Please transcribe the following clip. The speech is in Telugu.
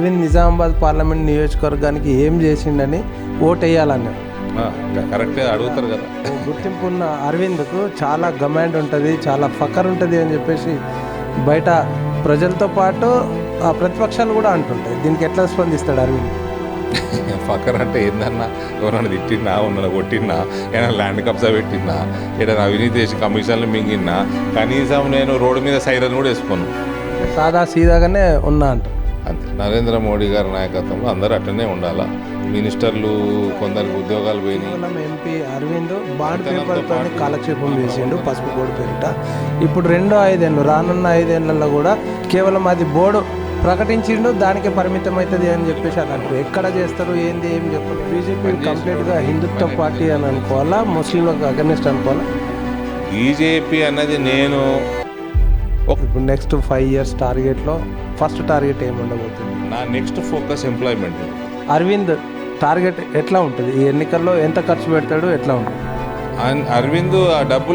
అరవింద్ నిజామాబాద్ పార్లమెంట్ నియోజకవర్గానికి ఏం చేసిండని ఓటు వేయాలని కరెక్టే అడుగుతారు కదా. గుర్తింపు ఉన్న అరవింద్కు చాలా గమాండ్ ఉంటుంది చాలా ఫకర్ ఉంటుంది అని చెప్పేసి బయట ప్రజలతో పాటు ఆ ప్రతిపక్షాలు కూడా అంటుంటాయి. దీనికి ఎట్లా స్పందిస్తాడు అరవింద్? ఫకర్ అంటే ఏందన్నా ఎవరైనా తిట్టినా ఉన్న కొట్టినా ఏదైనా ల్యాండ్ కబ్జా పెట్టినా ఏదైనా అవినీతి చేసి కమిషన్లు మింగినా కనీసం నేను రోడ్డు మీద సైరన్ కూడా వేసుకోను. సాదా సీదాగానే ఉన్నా అంట నరేంద్ర మోడీ గారి నాయకత్వంలో అందరూ అట్లనే ఉండాలా? మినిస్టర్లు కొందరికి ఉద్యోగాలు పోయినాయి. ఎంపీ అరవింద్ బాండ్ పేపర్తో కాలక్షేపం చేసిండు పసుపు బోర్డు పేరిట. ఇప్పుడు రెండో ఐదేళ్ళు రానున్న ఐదేళ్ళలో కూడా కేవలం అది బోర్డు ప్రకటించిండు దానికి పరిమితం అవుతుంది అని చెప్పేసి అని అంటారు. ఎక్కడ చేస్తారు ఏంది ఏం చెప్పండి బీజేపీ కంప్లీట్గా హిందుత్వ పార్టీ అని అనుకోవాలా? ముస్లింలకు అగనిస్ట్ అనుకోవాలా? బీజేపీ అన్నది నేను ఇప్పుడు నెక్స్ట్ ఫైవ్ ఇయర్స్ టార్గెట్లో ఫస్ట్ టార్గెట్ ఏమి ఉండబోతుంది? నా next focus employment Arvind target ఎట్లా ఉంటుంది? ఈ ఎన్నికల్లో ఎంత ఖర్చు పెడతాడు ఎట్లా ఉంటుంది? అరవింద్ ఆ డబ్బులు